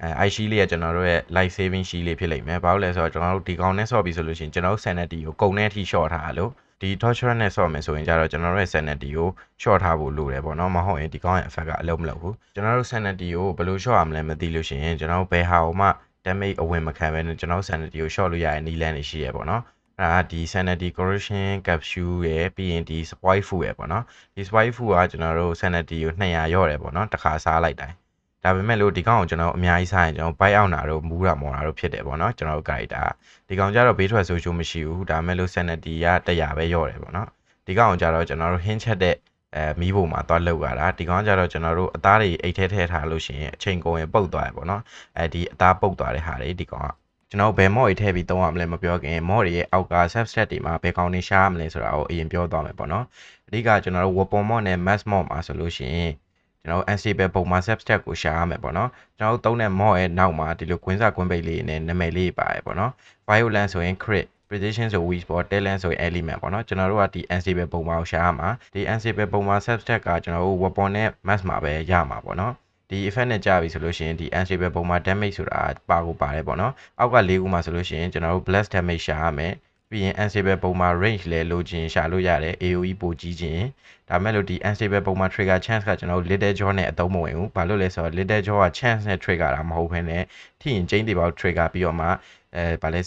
A: အဲ i ရှီးလေးကကျွန်တော်တို့ရဲ့ life saving ရှီးလေးဖြစ်လိမ့်မယ်ဘာလို့လဲဆိုတော့ကျွန်တော်တို့ဒီကောင်နဲ့ဆော့ပြီးဆိုလို့ရှိရင်ကျွန်တော်တို့ sanity ကိုကုန်တဲ့အထိ short ထားလို့ဒီ torture နဲ့ဆော့မယ်ဆိုရင်ကြတော့ကျွန်တော်တို့ရဲ့ sanity ကို short ထားဖို့လိုတယ်ပေါ့နော်မဟုတ်ရင်ဒီကောင်ရဲ့ effect ကအလုံးမလုပ်ဘူးကျွန်တော်တို့ sanity ကိုဘယ်လို short ရမလဲမသိလို့ရှိရင်ကျွန်တော်တို့ဘယ်ဟာကိုမှ damage အဝင်မခံဘဲနဲ့ကျွန်တော်တို့ sanity ကို short လို့ရတဲ့နည်းလမ်းတွေရှိရပေါ့နော်အဲ့ဒါဒီ sanity correction capsule ရယ်ပြီးရင်ဒီ spoil food ရယ်ပေါ့နော်ဒီ spoil food ကကျွန်တော်တို့ sanity ကို200ရော့တယ်ပေါ့နော်တစ်ခါစားလိုက်တိုင်းဒါပေမဲ့လို့ဒီကောင်ကိုကျွန်တော်အများကြီးစားရင်ကျွန်တော် bite out နာတော့မူးတာမော်တာတော့ဖြစ်တယ်ပေါ့နော်ကျွန်တော်တို့ character ဒီကောင်ကြတော့ဘေးထွက်ဆိုးချိုးမရှိဘူးဒါပေမဲ့လို့ sanity က100ပဲရော့တယ်ပေါ့နော်ဒီကောင်ကိုကြတော့ကျွန်တော်တို့ hint ချက်တဲ့ အဲမီးပုံမှာသွားလောက်ရတာဒီကောင်ကြတော့ကျွန်တော်တို့အသားတွေအိတ်ထဲထဲထားလို့ရှိရင်အချိန်ကုန်ရင်ပုတ်သွားရပေါ့နော်အဲဒီအသားပုတ်သွားတဲ့ဟာတွေဒီကောင်ကကျွန်တော်ဘယ် mod တွေထည့်ပြီးသုံးရမလဲမပြောခင် mod တွေရဲ့အောက်က subset တွေမှာဘယ်ကောင်တွေရှားရမလဲဆိုတာကိုအရင်ပြောသွားမယ်ပေါ့နော်အဓိကကျွန်တော်တို့ weapon mod နဲ့ mass mod မှာဆိုလို့ရှိရင်ကျွန်တော် unstable ပုံမှာ subset ကိုရှားရမယ်ပေါ့နော်ကျွန်တော်တို့သုံးတဲ့ mod ရဲ့နောက်မှာဒီလိုကွင်းစာကွင်းပိတ်လေးနဲ့နာမည်လေးပါတယ်ပေါ့နော် violence ဆိုရင် crit precision ဆို weak ပေါ့ talent ဆိုရင် element ပေါ့နော်ကျွန်တော်တို့ကဒီ unstable ပုံမှာကိုရှာရမှာဒီ unstable ပုံမှာ subset ကကျွန်တော်တို့ weapon နဲ့ mass မှာပဲရမှာပေါ့နော်ဒီ effect နဲ့ကြာပြီဆိုလို့ရှိရင်ဒီ unstable ပုံမှာ damage ဆိုတာပါကိုပါတယ်ပေါ့နော်အောက်က၄ခုမှာဆိုလို့ရှိရင်ကျွန်တော်တို့ blast damage ရှာရမယ်ပြီးရင် unstable ပုံမှာ range လဲလိုချင်ရှာလို့ရတယ် AOE ပိုကြီးခြင်းဒါမဲ့လို့ဒီ unstable ပုံမှာ trigger chance ကကျွန်တော်တို့ little jaw နဲ့အသုံးမဝင်ဘူးဘာလို့လဲဆိုတော့ little jaw က chance နဲ့ trigger တာမဟုတ်ဘဲနဲ့ထိရင် chain တွေပေါက် trigger ပြီးတော့မှအဲဗာလဲ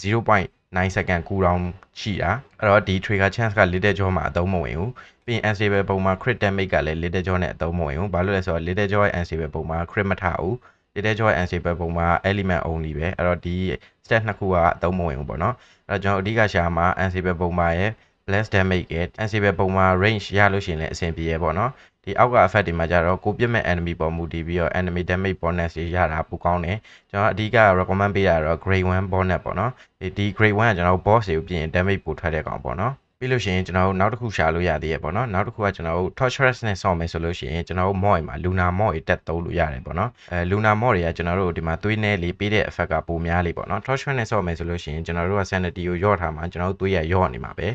A: 0.9 second cool down ရှိတာအဲ့တော့ဒီ trigger chance က little jaw မှာအသုံးမဝင်ဘူးပြီးရင် unstable ပုံမှာ crit damage ကလည်း little jaw နဲ့အသုံးမဝင်ဘူးဘာလို့လဲဆိုတော့ little jaw ရဲ့ unstable ပုံမှာ crit မထားဘူး little jaw ရဲ့ unstable ပုံမှာ element only ပဲအဲ့တော့ဒီ stat နှစ်ခုကအသုံးမဝင်ဘူးပေါ့နော်အဲ့တော့ကျွန်တော်အဓိကရှာမှာ unstable ပုံမှာရဲ့ blast damage ရဲ့ unstable ပုံမှာ range ရလို့ရှိရင်လည်းအဆင်ပြေရပေါ့နော်ဒီအောက်က effect တွေမှာကြတော့ကိုပြစ်မဲ့ enemy ပေါ်မူတည်ပြီးတော့ enemy damage bonus တွေရတာပိုကောင်းတယ်ကျွန်တော်အဓိက recommend ပေးတာတော့ grade 1 bonus ပေါ့နော်ဒီ grade 1ကကျွန်တော် boss တွေကိုပြင် damage ပိုထွက်တဲ့ကောင်ပေါ့နော်ပြီးလို့ရှိရင်ကျွန်တော်တို့နောက်တစ်ခုရှာလို့ရသေးရပေါ့နော်နောက်တစ်ခုကကျွန်တော်တို့ torturous နဲ့ဆော့မယ်ဆိုလို့ရှိရင်ကျွန်တော်တို့ mod မှာ luna mod တွေတက်သုံးလို့ရတယ်ပေါ့နော်အဲ luna mod တွေကကျွန်တော်တို့ဒီမှာသွေးနဲလေးပေးတဲ့ effect ကပိုများလေးပေါ့နော် torturous နဲ့ဆော့မယ်ဆိုလို့ရှိရင်ကျွန်တော်တို့က sanity ကိုရော့ထားမှာကျွန်တော်တို့သွေးရရော့နေမှာပဲ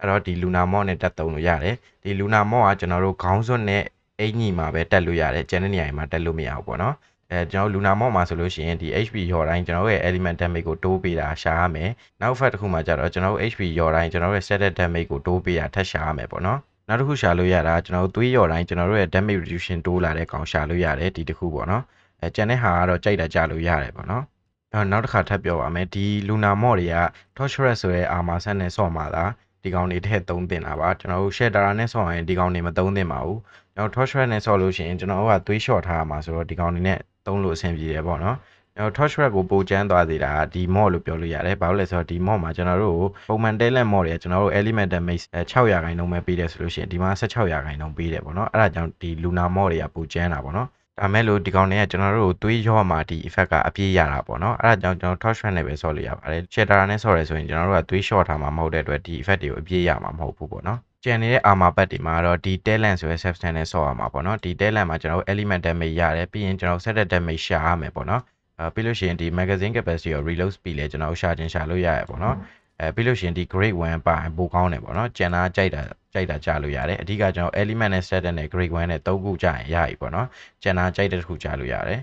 A: အဲ့တော့ဒီ luna mod နဲ့တက်သုံးလို့ရတယ်ဒီ luna mod ကကျွန်တော်တို့ခေါင်းစွပ်နဲ့အင်ကြီးမှာပဲတက်လို့ရတယ်ကျန်တဲ့နေရာတွေမှာတက်လို့မရဘူးပေါ့နော်အဲကျွန်တော် Luna Mod မှာဆိုလို့ရှိရင်ဒီ HP ရော်တိုင်းကျွန်တော်ရဲ့ element damage ကိုတိုးပေးတာရှာရမယ်နောက် fact တစ်ခုမှာကျတော့ကျွန်တော် HP ရော်တိုင်းကျွန်တော်ရဲ့ static damage ကိုတိုးပေးတာထပ်ရှာရမယ်ပေါ့နော်နောက်တစ်ခုရှာလို့ရတာကျွန်တော်တို့သွေးရော်တိုင်းကျွန်တော်တို့ရဲ့ damage reduction တိုးလာတဲ့ကောင်ရှာလို့ရတယ်ဒီတစ်ခုပေါ့နော်အဲကျန်တဲ့ဟာကတော့ကြိုက်တာကြလို့ရတယ်ပေါ့နော်အဲနောက်တစ်ခါထပ်ပြောပါမယ်ဒီ Luna Mod တွေက Torturous ဆိုတဲ့ armor set နဲ့ဆော့မှာလား ဒီကောင်တွေထည့်သုံးတင်တာပါကျွန်တော်တို့ shader နဲ့ဆော့ရင်ဒီကောင်တွေမသုံးသင့်ပါဘူးကျွန်တော် torch နဲ့ဆော့လို့ရှိရင်ကျွန်တော်တို့ကသွေးလျှော့ထားရမှာဆိုတော့ဒီကောင်တွေနဲ့သုံးလို့အဆင်ပြေတယ်ပေါ့နော်ကျွန်တော် torch ကိုပိုကျန်းသွားစေတာဒီ mod လို့ပြောလို့ရတယ်ဘာလို့လဲဆိုတော့ဒီ mod မှာကျွန်တော်တို့ပုံမှန် talent mod တွေကျွန်တော်တို့ element damage 6ရာခိုင်နှုန်းပဲပေးတယ်ဆိုလို့ရှိရင်ဒီမှာ16ရာခိုင်နှုန်းပေးတယ်ပေါ့နော်အဲ့ဒါကြောင့်ဒီ luna mod တွေကပိုကျန်းတာပေါ့နော် ဒါမဲ့လို့ဒီကောင်တွေကကျွန်တော်တို့သွေးရော့မှာဒီ effect ကအပြည့်ရတာပေါ့နော်အဲ့ဒါကြောင့်ကျွန်တော် torch နဲ့ပဲဆော့လို့ရပါတယ် shader နဲ့ဆော့ရဲဆိုရင်ကျွန်တော်တို့ကသွေး short ထားမှာမဟုတ်တဲ့အတွက်ဒီ effect တွေကိုအပြည့်ရမှာမဟုတ်ဘူးပေါ့နော်ကျန်နေတဲ့ armor pad တွေမှာတော့ဒီ talent ဆိုတဲ့ substance နဲ့ဆော့ရမှာပေါ့နော်ဒီ talent မှာကျွန်တော်တို့ element damage ရတယ်ပြီးရင်ကျွန်တော် set damage ရှာရမယ်ပေါ့နော်အဲပြီးလို့ရှိရင်ဒီ magazine capacity ကို reload speed လည်းကျွန်တော်တို့ရှာခြင်းရှာလို့ရရပေါ့နော် အဲပြီးလို့ရှိရင်ဒီ grade 1ပါရင်ပိုကောင်းတယ်ပေါ့နော်ကျန်တာကြိုက်တာကြိုက်တာကြားလို့ရတယ်အဓိကကျွန်တော် element နဲ့ set နဲ့ grade 1နဲ့၃ခုကြာရင်ရပြီပေါ့နော်ကျန်တာကြိုက်တဲ့တစ်ခုကြားလို့ရတယ်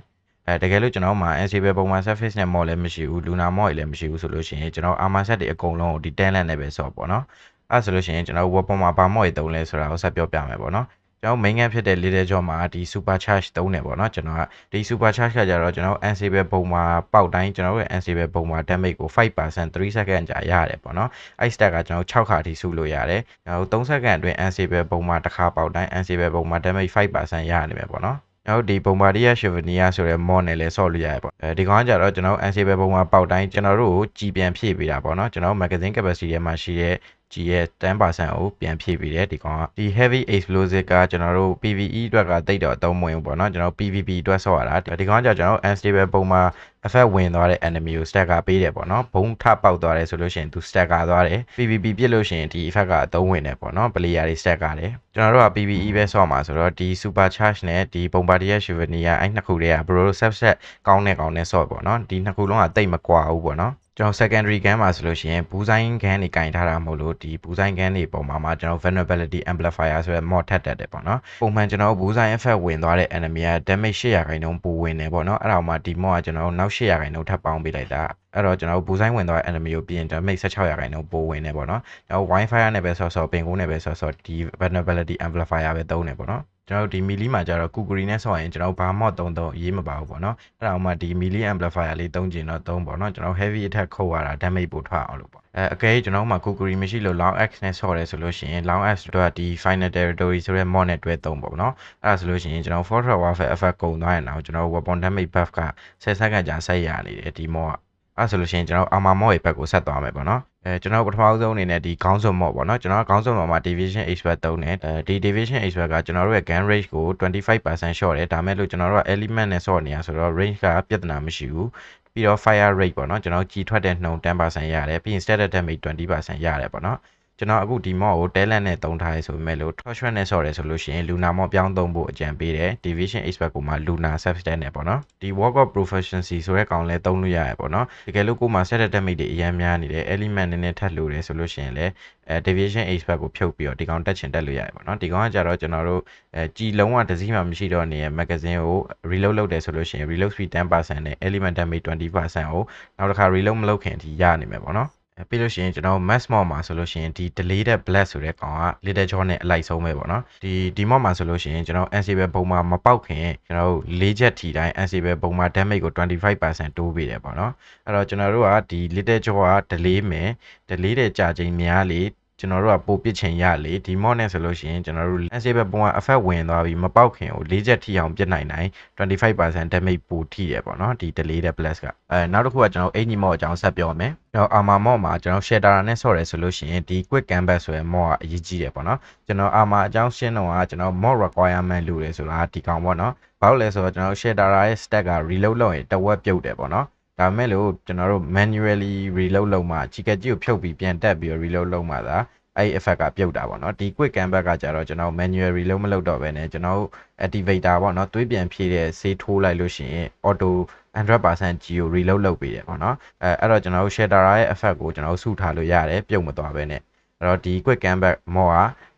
A: အဲတကယ်လို့ကျွန်တော်မှာ NCB ပုံမှန် surface နဲ့ mod လည်းမရှိဘူး Luna mod လည်းမရှိဘူးဆိုလို့ရှိရင်ကျွန်တော် armor set တွေအကုန်လုံးကိုဒီ talent နဲ့ပဲဆော့ပေါ့နော်အဲဆိုလို့ရှိရင်ကျွန်တော် weapon မှာဘာ mod တွေသုံးလဲဆိုတာကိုဆက်ပြောပြမယ်ပေါ့နော် ကျွန်တော် main gun ဖြစ်တဲ့ little jaw မှာဒီ super charge သုံးတယ်ပေါ့နော်ကျွန်တော်ကဒီ super charge ကကြတော့ကျွန်တော် unstable ပုံမှာပေါက်တိုင်းကျွန်တော်ရဲ့ unstable ပုံမှာ damage ကို5% 3 second ကြာရတယ်ပေါ့နော်အဲ့ stat ကကျွန်တော်6ခါထိစုလို့ရတယ်ကျွန်တော်3 second အတွင်း unstable ပုံမှာတစ်ခါပေါက်တိုင်း unstable ပုံမှာ damage 5%ရနေမယ်ပေါ့နော်ကျွန်တော်ဒီပုံပါတီးယာရှီဗနီယာဆိုတဲ့ mod နဲ့လည်းဆော့လို့ရတယ်ပေါ့အဲဒီကောင်ကကြတော့ကျွန်တော် unstable ပုံမှာပေါက်တိုင်းကျွန်တော်တို့ကိုကြည်ပြန်ဖြည့်ပေးတာပေါ့နော်ကျွန်တော် magazine capacity ထဲမှာရှိတဲ့ G ရဲ့10%ကိုပြန်ဖြည့်ပြီးတယ်ဒီကောင်ကဒီ heavy explosive ကကျွန်တော်တို့ PVE အတွက်ကတိတ်တော့အသုံးမဝင်ဘူးပေါ့နော်ကျွန်တော် PVP အတွက်ဆော့ရတာဒီကောင်ကကျွန်တော် unstable ပုံမှာ effect ဝင်သွားတဲ့ enemy ကို stack ကပေးတယ်ပေါ့နော်ဘုံထပေါက်သွားတယ်ဆိုလို့ရှိရင်သူ stack ကသွားတယ် PVP ပြစ်လို့ရှိရင်ဒီ effect ကအသုံးဝင်တယ်ပေါ့နော် player တွေ stack ကတယ်ကျွန်တော်တို့က PVE ပဲဆော့မှာဆိုတော့ဒီ super charge နဲ့ဒီ bombardier souvenir အဲ့နှစ်ခုတည်းက bro subset ကောင်းတဲ့ကောင်းတဲ့ဆော့ပေါ့နော်ဒီနှစ်ခုလုံးကတိတ်မကွာဘူးပေါ့နော် ကျွန်တော် secondary gun မှာဆိုလို့ရှိရင်ဘူးဆိုင် gun တွေကင်ထားတာမဟုတ်လို့ဒီဘူးဆိုင် gun တွေပုံမှာမှာကျွန်တော် vulnerability amplifier ဆိုတဲ့ mod ထပ်တက်တယ်ပေါ့နော်ပုံမှန်ကျွန်တော်ဘူးဆိုင် effect ဝင်သွားတဲ့ enemy က damage 800ခိုင်နှုန်းပိုဝင်တယ်ပေါ့နော်အဲ့ဒါမှဒီ mod ကကျွန်တော်နောက်800ခိုင်နှုန်းထပ်ပေါင်းပေးလိုက်တာအဲ့တော့ကျွန်တော်ဘူးဆိုင်ဝင်သွားတဲ့ enemy ကိုပြင် damage 1600ခိုင်နှုန်းပိုဝင်တယ်ပေါ့နော်ကျွန်တော် wifi နဲ့ပဲဆော့ဆော့ပင်ကိုနဲ့ပဲဆော့ဆော့ဒီ vulnerability amplifier ပဲသုံးတယ်ပေါ့နော် ကျွန်တော်ဒီ melee မှာကျတော့ kukuri နဲ့ဆော့ရင်ကျွန်တော်ဘာ mod သုံးသုံးအရေးမပါဘူးပေါ့နော်အဲ့ဒါမှဒီ melee amplifier လေးသုံးကျင်တော့သုံးပေါ့နော်ကျွန်တော် heavy attack ခုတ်ရတာ damage ပိုထွက်အောင်လို့ပေါ့အဲအကယ်ကျွန်တော်မှ kukuri မရှိလို့ long x နဲ့ဆော့ရဲဆိုလို့ရှိရင် long x တို့ကဒီ final territory ဆိုတဲ့ mod နဲ့တွဲသုံးပေါ့နော်အဲ့ဒါဆိုလို့ရှိရင်ကျွန်တော် fortress warfare effect ကုန်သွားရင်တော့ကျွန်တော် weapon damage buff က10စက္ကန့်ကြာဆက်ရနေတယ်ဒီ mod ကအဲ့ဆိုလို့ရှိရင်ကျွန်တော် armor mod ရဲ့ဘက်ကိုဆက်သွားမယ်ပေါ့နော် အဲကျွန်တော်ပထမဆုံးအနေနဲ့ဒီခေါင်းစုံ mod ပေါ့နော်ကျွန်တော်ခေါင်းစုံ mod မှာ division expert သုံးတယ်ဒီ division expert ကကျွန်တော်တို့ရဲ့ gun range ကို25% short တယ်ဒါမဲ့လို့ကျွန်တော်တို့က element နဲ့ short နေရဆိုတော့ range ကပြဿနာမရှိဘူးပြီးတော့ fire rate ပေါ့နော်ကျွန်တော်ကြီးထွက်တဲ့နှုန်း10%ရတယ်ပြီးရင် static damage 20%ရတယ်ပေါ့နော် ကျွန်တော်အခုဒီ mod ကို talent နဲ့သုံးထားရဆိုပေမဲ့လို့ torch နဲ့ဆော့ရဲဆိုလို့ရှိရင် luna mod ပြောင်းသုံးဖို့အကြံပေးတယ် division expert ကိုမှ luna substance နဲ့ပေါ့နော်ဒီ work of proficiency ဆိုတဲ့ကောင်လဲသုံးလို့ရတယ်ပေါ့နော်တကယ်လို့ကိုမှ set damage တွေအများများနေတယ် element နည်းနည်းထပ်လို့တယ်ဆိုလို့ရှိရင်လည်းအဲ deviation expert ကိုဖြုတ်ပြီးတော့ဒီကောင်တက်ချင်တက်လို့ရတယ်ပေါ့နော်ဒီကောင်ကကြတော့ကျွန်တော်တို့အဲကြည်လုံးဝတစ်စီးမှမရှိတော့နေရဲ့ magazine ကို reload လုပ်တယ်ဆိုလို့ရှိရင် reload speed 10%နဲ့ element damage 20%ကိုနောက်တစ်ခါ reload မလုပ်ခင်အထိရနိုင်မယ်ပေါ့နော်အဲ ပြီးလို့ရှိရင်ကျွန်တော် mass mod မှာဆိုလို့ရှိရင်ဒီ deleted black ဆိုတဲ့ကောင်က little jaw နဲ့အလိုက်ဆုံးပဲပေါ့နော်ဒီဒီ mod မှာဆိုလို့ရှိရင်ကျွန်တော် ansible ပုံမှာမပေါက်ခင်ကျွန်တော်တို့၄ချက်ထိတိုင်း ansible ပုံမှာ damage ကို25%တိုးပေးတယ်ပေါ့နော်အဲ့တော့ကျွန်တော်တို့ကဒီ little jaw က delay မယ် delay တဲ့ကြာချိန်များလေ ကျွန်တော်တို့ကပိုပစ်ချင်ရလေဒီ mod နဲ့ဆိုလို့ရှိရင်ကျွန်တော်တို့ ansible ပုံက effect ဝင်သွားပြီးမပေါက်ခင်ကို၄ချက်ထိအောင်ပြစ်နိုင်နိုင်25% damage ပိုထိရပေါ့နော်ဒီ delay တဲ့ plus ကအဲနောက်တစ်ခုကကျွန်တော်အင်ဂျီ mod အကြောင်းဆက်ပြောမယ်ကျွန်တော် armor mod မှာကျွန်တော် shader နဲ့ဆော့ရဲဆိုလို့ရှိရင်ဒီ quick canvas ဆိုတဲ့ mod ကအရေးကြီးတယ်ပေါ့နော်ကျွန်တော် armor အကြောင်းရှင်းတော့ကကျွန်တော် mod requirement လို့လေဆိုတာဒီကောင်ပေါ့နော်ဘာလို့လဲဆိုတော့ကျွန်တော် shader ရဲ့ stack က reload လုပ်ရင်တဝက်ပြုတ်တယ်ပေါ့နော် ဒါမဲ့လို့ကျွန်တော်တို့ manually reload လုပ်မှကြီးကကြီးကိုဖြုတ်ပြီးပြန်တက်ပြီး reload လုပ်မှသာအဲ့ effect ကပြုတ်တာပေါ့နော်ဒီ quick canvas ကကြတော့ကျွန်တော် manual reload မလုပ်တော့ဘဲနဲ့ကျွန်တော် activator ပေါ့နော်သွေးပြန်ဖြည့်တဲ့ဆေးထိုးလိုက်လို့ရှိရင် auto 100% G ကို reload လုပ်ပေးတယ်ပေါ့နော်အဲအဲ့တော့ကျွန်တော်တို့ shader ရဲ့ effect ကိုကျွန်တော်တို့စုထားလို့ရတယ်ပြုတ်မသွားဘဲနဲ့အဲ့တော့ဒီ quick canvas mod က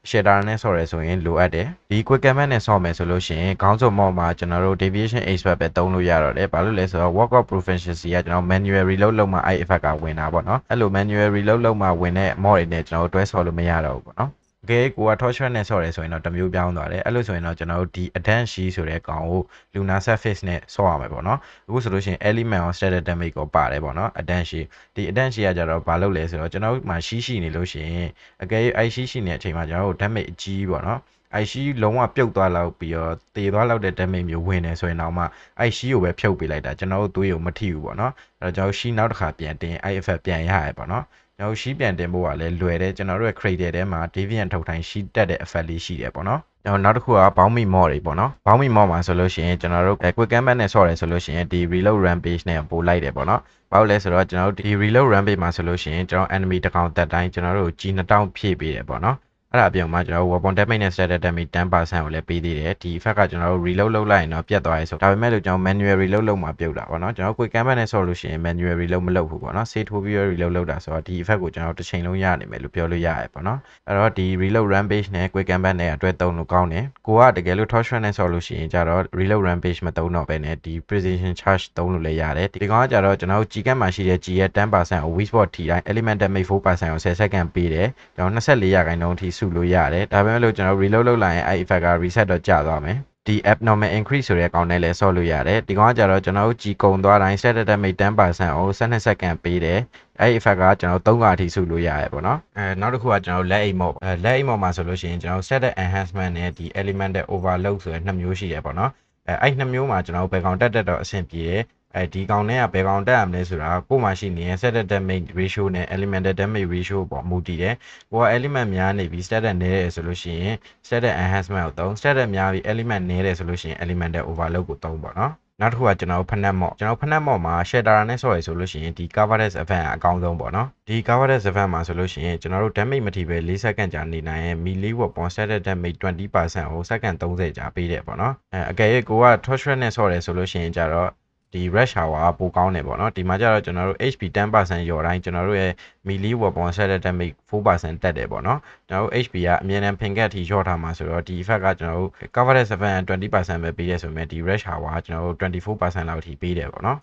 A: shader နဲ့ဆော့ရဲဆိုရင်လိုအပ်တယ်ဒီ quick command နဲ့ဆော့မယ်ဆိုလို့ရှိရင်ခေါင်းစုံ mod မှာကျွန်တော်တို့ deviation expert ပဲသုံးလို့ရတော့တယ်ဘာလို့လဲဆိုတော့ work of proficiency ကကျွန်တော် manual reload လုပ်မှအဲ့ effect ကဝင်တာပေါ့နော်အဲ့လို manual reload လုပ်မှဝင်တဲ့ mod တွေနဲ့ကျွန်တော်တို့တွဲဆော့လို့မရတော့ဘူးပေါ့နော် ကဲကိုက torture နဲ့ဆော့ရဲဆိုရင်တော့တမျိုးပြောင်းသွားတယ်အဲ့လိုဆိုရင်တော့ကျွန်တော်တို့ဒီ advanced she ဆိုတဲ့ကောင်ကို lunar surface နဲ့ဆော့ရမယ်ပေါ့နော်အခုဆိုလို့ရှိရင် element of static damage ကိုပါတယ်ပေါ့နော် advanced she ဒီ advanced she ကကြတော့ဘာလုပ်လဲဆိုတော့ကျွန်တော်တို့မှာရှိရှိနေလို့ရှိရင်အကယ်၍ i ရှိရှိနေတဲ့အချိန်မှာကျွန်တော်တို့ damage အကြီးပေါ့နော် IC လုံးဝပြုတ်သွားလောက်ပြီးတော့တည်သွားလောက်တဲ့ damage မျိုးဝင်နေဆိုရင်တော့မှ IC ကိုပဲဖြုတ်ပေးလိုက်တာကျွန်တော်တို့သွေးကိုမထိဘူးပေါ့နော်အဲ့တော့ကျွန်တော်ရှိနောက်တစ်ခါပြန်တင် IFF ပြန်ရရပေါ့နော် ကျွန်တော်ရှိပြန်တင်ဖို့ကလည်းလွယ်တယ်ကျွန်တော်တို့ရဲ့ crater ထဲမှာ deviant ထုတ်တိုင်းရှိတက်တဲ့ effect လေးရှိတယ်ပေါ့နော်ကျွန်တော်နောက်တစ်ခုကဘောင်းမီ mod တွေပေါ့နော်ဘောင်းမီ mod မှာဆိုလို့ရှိရင်ကျွန်တော်တို့ quick command နဲ့ဆော့ရဲဆိုလို့ရှိရင်ဒီ reload rampage နဲ့ပို့လိုက်တယ်ပေါ့နော်ဘာလို့လဲဆိုတော့ကျွန်တော်တို့ဒီ reload rampage မှာဆိုလို့ရှိရင်ကျွန်တော် enemy တစ်ကောင်တက်တိုင်းကျွန်တော်တို့ G 2000 ဖြည့်ပေးတယ်ပေါ့နော် အဲ့ဒါအပြင်မှာကျွန်တော်တို့ weapon damage နဲ့ static damage 10%ကိုလည်းပေးသေးတယ်ဒီ effect ကကျွန်တော်တို့ reload လုပ်လိုက်ရင်တော့ပြတ်သွားရဲဆိုဒါပေမဲ့လို့ကျွန်တော် manual reload လုပ်မှပြုတ်တာပေါ့နော်ကျွန်တော် quick command နဲ့ဆော့လို့ရှိရင် manual reload မလုပ်ဘူးပေါ့နော် save ထိုးပြီး reload လုပ်တာဆိုတော့ဒီ effect ကိုကျွန်တော်တစ်ချိန်လုံးရနိုင်မယ်လို့ပြောလို့ရရဲပေါ့နော်အဲ့တော့ဒီ reload rampage နဲ့ quick command နဲ့အတွဲသုံးလို့ကောင်းတယ်ကိုကတကယ်လို့ torture နဲ့ဆော့လို့ရှိရင်ကြတော့ reload rampage မသုံးတော့ဘဲနဲ့ဒီ precision charge သုံးလို့လည်းရတယ်ဒီကောင်ကကြတော့ကျွန်တော် G ကတ်မှာရှိတဲ့ G ရဲ့10%ကို weak spot ထိတိုင်း element damage 4%ကို10 second ပေးတယ်ကျွန်တော်24ရာခိုင်နှုန်းထိစုလို့ရတယ်ဒါပေမဲ့လို့ကျွန်တော် reload လုပ်လိုက်ရင်အဲ့ effect က reset တော့ကျသွားမယ်ဒီ abnormal increase ဆိုတဲ့ကောင်နဲ့လည်းဆော့လို့ရတယ်ဒီကောင်ကကြတော့ကျွန်တော်တို့ကြည်ကုံသွားတိုင်း set damage 10%ကို12 second ပေးတယ်အဲ့ effect ကကျွန်တော်3ကအထိစုလို့ရတယ်ပေါ့နော်အဲနောက်တစ်ခုကကျွန်တော်လက်အိမ်မော့အဲလက်အိမ်မော့မှာဆိုလို့ရှိရင်ကျွန်တော် set enhancement နဲ့ဒီ elemental overload ဆိုတဲ့နှစ်မျိုးရှိရပေါ့နော်အဲအဲ့နှစ်မျိုးမှာကျွန်တော်ဘယ်ကောင်တက်တက်တော့အဆင်ပြေတယ် အဲဒီကောင်နဲ့ကဘယ်ကောင်တက်ရမလဲဆိုတာကို့မှာရှိနေတဲ့ set damage ratio နဲ့ elemental damage ratio ပေါ်မူတည်တယ်။ကိုက element များနေပြီး stat နည်းတယ်ဆိုလို့ရှိရင် stat enhancement ကိုသုံး stat များပြီး element နည်းတယ်ဆိုလို့ရှိရင် elemental overload ကိုသုံးပေါ့နော်။နောက်တစ်ခုကကျွန်တော်ဖနက်မော့ကျွန်တော်ဖနက်မော့မှာ shader နဲ့ဆော့ရဆိုလို့ရှိရင်ဒီ coverage event အကောင်းဆုံးပေါ့နော်ဒီ coverage event မှာဆိုလို့ရှိရင်ကျွန်တော်တို့ damage မထိပဲ4စက္ကန့်ကြာနေနိုင်ရင် melee weapon static damage 20%ကိုစက္ကန့်30ကြာပေးတယ်ပေါ့နော်အဲအကယ်၍ကိုက torture နဲ့ဆော့ရဲဆိုလို့ရှိရင်ကြတော့ ဒီ rush hour ကပိုကောင်းတယ်ပေါ့နော်ဒီမှာကျတော့ကျွန်တော်တို့ HP 10%ရော်တိုင်းကျွန်တော်တို့ရဲ့ melee weapon set damage 4%တက်တယ်ပေါ့နော်ကျွန်တော်တို့ HP ကအမြဲတမ်း ping gap ထိရော့ထားမှာဆိုတော့ဒီ effect ကကျွန်တော်တို့ cover 7 20%ပဲပေးရဆိုပေမဲ့ဒီ rush hour ကကျွန်တော်တို့24%လောက်ထိပေးတယ်ပေါ့နော်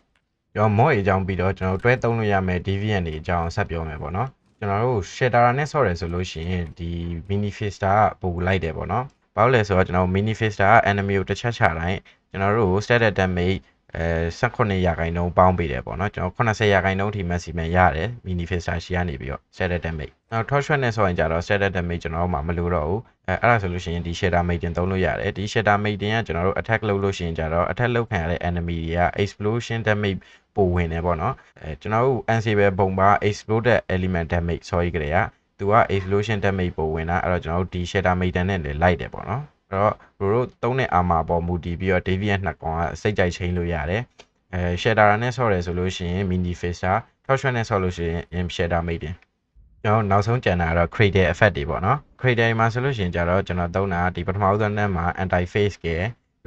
A: ရော mod အကြောင်းပြီးတော့ကျွန်တော်တို့တွဲသုံးလို့ရမယ် deviant တွေအကြောင်းဆက်ပြောမယ်ပေါ့နော်ကျွန်တော်တို့ shader နဲ့ဆော့တယ်ဆိုလို့ရှိရင်ဒီ mini fister ကပိုလိုက်တယ်ပေါ့နော်ဘာလို့လဲဆိုတော့ကျွန်တော်တို့ mini fister က enemy ကိုတစ်ချက်ချတိုင်းကျွန်တော်တို့ static damage အဲ18ရာခိုင်နှုန်းပေါင်းပေးတယ်ပေါ့နော်ကျွန်တော်80ရာခိုင်နှုန်းထိ maximum ရတယ် mini fister ရှိကနေပြီးတော့ static damage နောက် torch shot နဲ့ဆိုရင်ကြတော့ static damage ကျွန်တော်တို့မှမလိုတော့ဘူးအဲအဲ့ဒါဆိုလို့ရှိရင်ဒီ shader mate တင်သုံးလို့ရတယ်ဒီ shader mate တင်ကကျွန်တော်တို့ attack လုပ်လို့ရှိရင်ကြတော့ attack လုပ်ခံရတဲ့ enemy တွေက explosion damage ပိုဝင်တယ်ပေါ့နော်အဲကျွန်တော်တို့ unstable ဘုံပါ exploded element damage sorry ကြရသူက explosion damage ပိုဝင်တာအဲ့တော့ကျွန်တော်တို့ဒီ shader mate နဲ့လည်းလိုက်တယ်ပေါ့နော် အဲ့တော့တို့သုံးတဲ့ armor ပေါ်မူတည်ပြီးတော့ deviant နှစ်ကောင်ကစိတ်ကြိုက်ချင်းလို့ရတယ်အဲ shader နဲ့ဆော့တယ်ဆိုလို့ရှိရင် mini fisher ထောက်ရွှဲနဲ့ဆော့လို့ရှိရင် shader mate တင်ကျွန်တော်နောက်ဆုံးကြံတာကတော့ cradle effect တွေပေါ့နော် cradle မှာဆိုလို့ရှိရင်ကြတော့ကျွန်တော်သုံးတာဒီပထမဦးဆုံးတန်းမှာ anti phase က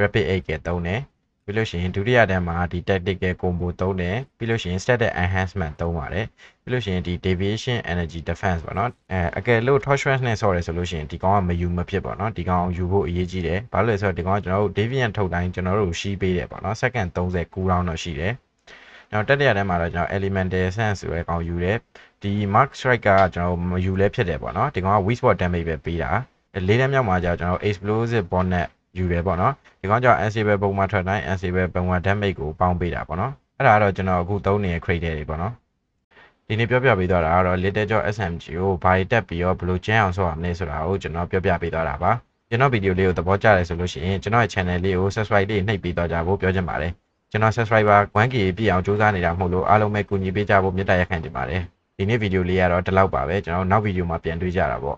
A: rapid 8ကသုံးတယ် ပြီးလို့ရှိရင်ဒုတိယတန်းမှာဒီ tactical combo သုံးတယ်ပြီးလို့ရှိရင် static enhancement သုံးပါတယ်ပြီးလို့ရှိရင်ဒီ deviation energy defense ပေါ့နော်အဲအကယ်လို့ torture နဲ့ဆော့တယ်ဆိုလို့ရှိရင်ဒီကောင်ကမယူမဖြစ်ပေါ့နော်ဒီကောင်ယူဖို့အရေးကြီးတယ်ဘာလို့လဲဆိုတော့ဒီကောင်ကကျွန်တော်တို့ deviant ထုတ်တိုင်းကျွန်တော်တို့ရှိပေးတယ်ပေါ့နော် second 30 cool down တော့ရှိတယ်နောက်တတိယတန်းမှာတော့ကျွန်တော် elemental sense ဆိုတဲ့ကောင်ယူတယ်ဒီ mark strike ကကျွန်တော်မယူလဲဖြစ်တယ်ပေါ့နော်ဒီကောင်က weak spot damage ပဲပေးတာလေးတန်းမြောက်မှာကျတော့ကျွန်တော် explosive bonnet ယူတယ်ပေါ့နော်ဒီကောင်ကြောင့် unstable ပုံမှန်ထွက်တိုင်း unstable ပုံမှန် damage ကိုပေါင်းပေးတာပေါ့နော်အဲ့ဒါကတော့ကျွန်တော်အခုသုံးနေတဲ့ crate တွေပေါ့နော်ဒီနေ့ပြောပြပေးသွားတာကတော့ little job SMG ကိုဘာတွေတက်ပြီးတော့ဘယ်လိုကျန်းအောင်ဆော့ရမလဲဆိုတာကိုကျွန်တော်ပြောပြပေးသွားတာပါကျွန်တော်ဗီဒီယိုလေးကိုသဘောကျတယ်ဆိုလို့ရှိရင်ကျွန်တော်ရဲ့ channel လေးကို subscribe လေးနှိပ်ပေးသွားကြဖို့ပြောချင်ပါတယ်ကျွန်တော် subscriber 1k ပြည့်အောင်စူးစမ်းနေတာမဟုတ်လို့အားလုံးပဲကူညီပေးကြဖို့မေတ္တာရက်ခံချင်ပါတယ်ဒီနေ့ဗီဒီယိုလေးကတော့ဒီလောက်ပါပဲကျွန်တော်နောက်ဗီဒီယိုမှာပြန်တွေ့ကြတာပေါ့